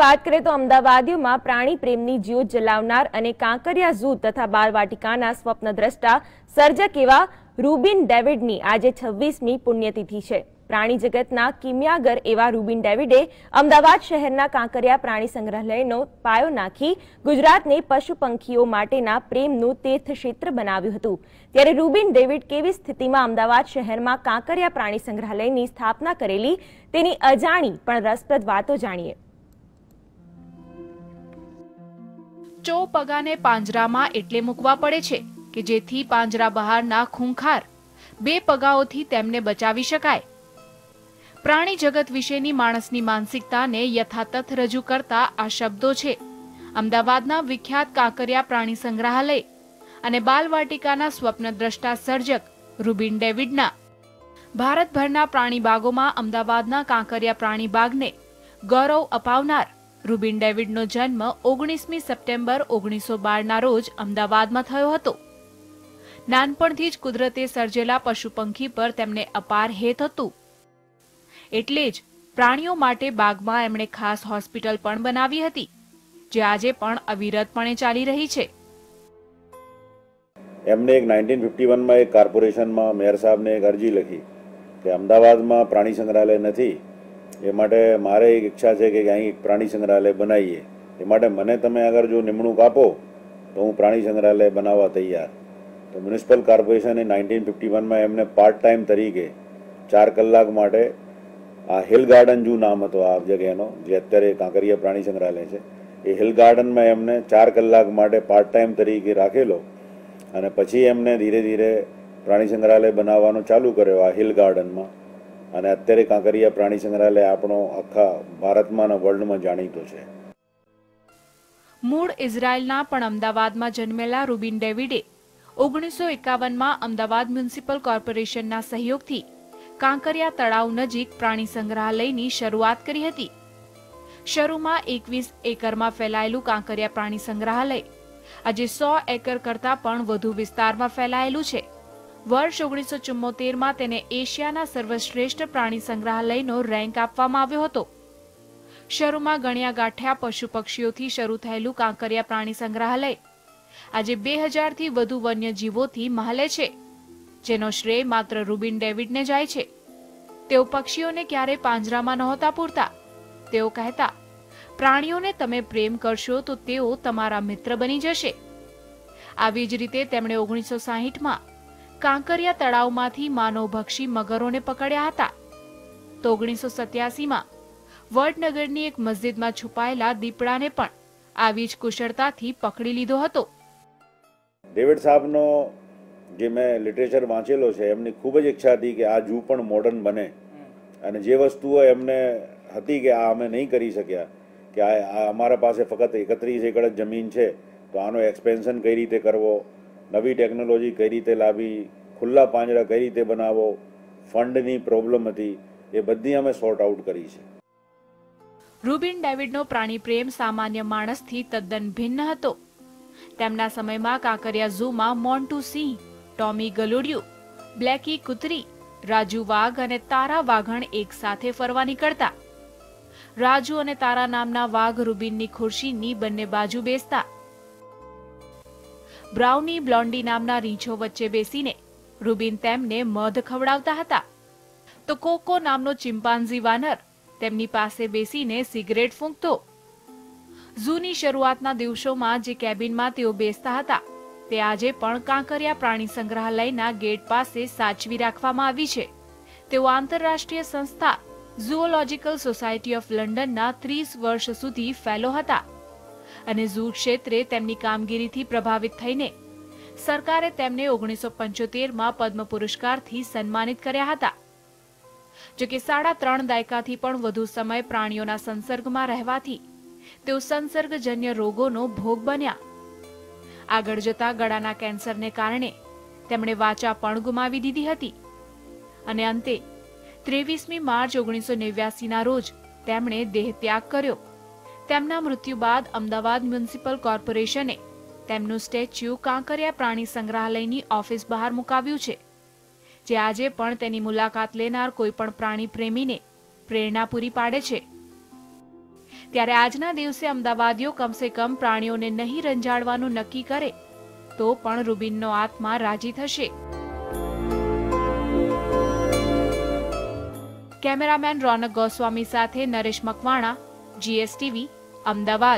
વાત કરીએ તો અમદાવાદીઓમાં પ્રાણી પ્રેમની જ્યોત જલાવનાર અને કાંકરિયા ઝૂ તથા બાલવાટિકાના સ્વપ્નદ્રષ્ટા સર્જક એવા રૂબિન ડેવિડની આજે છવ્વીસમી પુણ્યતિથિ છે. પ્રાણી જગતના કિમિયાગર એવા રૂબિન ડેવિડે અમદાવાદ શહેરના કાંકરિયા પ્રાણી સંગ્રહાલયનો પાયો નાખી ગુજરાતને પશુ પંખીઓ માટેના પ્રેમનું તીર્થક્ષેત્ર બનાવ્યું હતું. ત્યારે રૂબિન ડેવિડ કેવી સ્થિતિમાં અમદાવાદ શહેરમાં કાંકરિયા પ્રાણી સંગ્રહાલયની સ્થાપના કરેલી તેની અજાણી પણ રસપ્રદ વાતો જાણીએ. ચો પગાને પાંજરામાં એટલે મૂકવા પડે છે કે જેથી પાંજરા બહારના ખૂંખાર બે પગાઓથી તેમને બચાવી શકાય. પ્રાણી જગત વિશેની માણસની માનસિકતાને યથાતથ રજૂ કરતા આ શબ્દો છે. અમદાવાદના વિખ્યાત કાંકરિયા પ્રાણી સંગ્રહાલય અને બાલવાટિકાના સ્વપ્નદ્રષ્ટા સર્જક રૂબિન ડેવિડના. ભારતભરના પ્રાણી બાગોમાં અમદાવાદના કાંકરિયા પ્રાણી બાગને ગૌરવ અપાવનાર રૂબિન ડેવિડનો જન્મ ઓગણીસમી સપ્ટેમ્બર ઓગણીસો બારના રોજ અમદાવાદમાં થયો હતો. નાનપણથી જ કુદરતે સર્જેલા પશુ પંખી પર તેમને અપાર હેત હતું. એટલે જ પ્રાણીઓ માટે બાગમાં એમણે ખાસ હોસ્પિટલ પણ બનાવી હતી, જે આજે પણ અવિરતપણે ચાલી રહી છે. એમને એક નાઇન્ટીન ફિફ્ટી વનમાં એક કોર્પોરેશનમાં મેયર સાહેબને એક અરજી લખી કે અમદાવાદમાં પ્રાણી સંગ્રહાલય નથી એ માટે મારે એક ઈચ્છા છે કે અહીં એક પ્રાણી સંગ્રહાલય બનાવીએ. એ માટે મને તમે અગર જો નિમણૂક આપો, તો હું પ્રાણી સંગ્રહાલય બનાવવા તૈયાર. તો મ્યુનિસિપલ કોર્પોરેશને નાઇન્ટીન ફિફ્ટી વનમાં એમને પાર્ટ ટાઈમ તરીકે ચાર કલાક માટે આ હિલ ગાર્ડન જુ નામ હતો આ જગ્યાનો, જે અત્યારે કાંકરિયા પ્રાણી સંગ્રહાલય છે. એ હિલ ગાર્ડનમાં એમને ચાર કલાક માટે પાર્ટ ટાઈમ તરીકે રાખેલો અને પછી એમને ધીરે ધીરે પ્રાણી સંગ્રહાલય બનાવવાનો ચાલુ કર્યો આ હિલ ગાર્ડનમાં. અને અત્યારે કાંકરિયા પ્રાણી સંગ્રહાલય આપણો આખા ભારતમાં અને વર્લ્ડમાં જાણીતો છે. મૂળ ઇઝરાયલના પણ અમદાવાદમાં જન્મેલા રૂબિન ડેવિડે ઓગણીસો એકાવનમાં અમદાવાદ મ્યુનિસિપલ કોર્પોરેશનના સહયોગથી કાંકરિયા તળાવ નજીક પ્રાણી સંગ્રહાલયની શરૂઆત કરી હતી. શરૂમાં એકવીસ એકરમાં ફેલાયેલું કાંકરિયા પ્રાણી સંગ્રહાલય, આજે સો એકર કરતાં પણ વધુ વિસ્તારમાં ફેલાયેલું છે. વર્ષ ઓગણીસો ચુમ્મોતેરમાં તેને એશિયાના સર્વશ્રેષ્ઠ પ્રાણી સંગ્રહાલયનો રેન્ક આપવામાં આવ્યો હતો. શરૂમાં ગણ્યા ગાંઠ્યા પશુ પક્ષીઓથી શરૂ થયેલું કાંકરિયા પ્રાણી સંગ્રહાલય. આજે બે હજારથી વધુ વન્યજીવોથી મહાલે છે, જેનો શ્રેય માત્ર રૂબિન ડેવિડને જાય છે. તેઓ પક્ષીઓને ક્યારેય પાંજરામાં નહોતા પૂરતા. તેઓ કહેતા, પ્રાણીઓને તમે પ્રેમ કરશો તો તેઓ તમારા મિત્ર બની જશે. આવી જ રીતે તેમણે ઓગણીસો સાહીઠમાં કાંકરિયા તળાવમાંથી માનવભક્ષી મગરોને પકડ્યા હતા. તો ઓગણીસો સત્યાસીમાં વડનગરની એક મસ્જિદમાં છુપાયેલા દીપડાને પણ આવી જ કુશળતાથી પકડી લીધો હતો. ડેવિડ સાહેબનો જે મેં લિટરેચર વાંચેલો છે, એમની ખૂબ જ ઈચ્છા હતી કે આ જૂ પણ મોડર્ન બને. અને જે વસ્તુઓ એમને હતી કે આ અમે નહીં કરી શક્યા, કે આ અમારા પાસે ફક્ત એકત્રીસ એકડ જ જમીન છે, તો આનો એક્સપેન્શન કઈ રીતે કરવો? નવી ટેકનોલોજી કઈ રીતે લાવી, ખુલ્લા પાંજરા કઈ રીતે બનાવો, ફંડની પ્રોબ્લેમ હતી, એ બધી અમે સોર્ટ આઉટ કરી છે. રૂબિન ડેવિડનો પ્રાણી પ્રેમ સામાન્ય માણસથી તદ્દન ભિન્ન હતો. તેમના સમયમાં કાંકરિયા ઝૂમાં મોન્ટુ સિંહ, ટોમી ગલુડિયું, બ્લેકી કૂતરી, રાજુ વાઘ અને તારા વાઘણ એક સાથે ફરવા નીકળતા. રાજુ અને તારા નામના વાઘ રૂબિનની ખુરશીની બંને બાજુ બેસતા. બ્રાઉની બ્લોન્ડી નામના રીંછો વચ્ચે બેસીને રૂબિન તેમને મધ ખવડાવતા હતા. તો કોકો નામનો ચિમ્પાન્ઝી વાનર તેમની પાસે બેસીને સિગરેટ ફૂંકતો. ઝૂની શરૂઆતના દિવસોમાં જે કેબિનમાં તેઓ બેસતા હતા, તે આજે પણ કાંકરિયા પ્રાણી સંગ્રહાલયના ગેટ પાસે સાચવી રાખવામાં આવી છે. તેઓ આંતરરાષ્ટ્રીય સંસ્થા ઝુઓલોજીકલ સોસાયટી ઓફ લંડનના ત્રીસ વર્ષ સુધી ફેલો હતા. અને ઝૂ ક્ષેત્રે તેમની કામગીરીથી પ્રભાવિત થઈને સરકારે તેમને ઓગણીસો પંચોતેરમાં પદ્મ પુરસ્કારથી સન્માનિત કર્યા હતા. જો કે સાડા ત્રણ દાયકાથી પણ વધુ સમય પ્રાણીઓના સંસર્ગમાં રહેવાથી તેઓ સંસર્ગજન્ય રોગોનો ભોગ બન્યા. આગળ જતા ગળાના કેન્સરને કારણે તેમણે વાચા પણ ગુમાવી દીધી હતી. અને અંતે ત્રેવીસમી માર્ચ ઓગણીસો નેવ્યાસીના રોજ તેમણે દેહ ત્યાગ કર્યો. તેમના મૃત્યુ બાદ અમદાવાદ મ્યુનિસિપલ કોર્પોરેશને તેમનું સ્ટેચ્યુ કાંકરિયા પ્રાણી સંગ્રહાલયની ઓફિસ બહાર મુકાવ્યું છે, જે આજે પણ તેની મુલાકાત લેનાર કોઈપણ પ્રાણી પ્રેમીને પ્રેરણા પૂરી પાડે છે. ત્યારે આજના દિવસે અમદાવાદીઓ કમસે કમ પ્રાણીઓને નહીં રંજાડવાનું નક્કી કરે, તો પણ રૂબિનનો આત્મા રાજી થશે. કેમેરામેન રોનક ગોસ્વામી સાથે નરેશ મકવાણા, જીએસટીવી અમદાવાદ.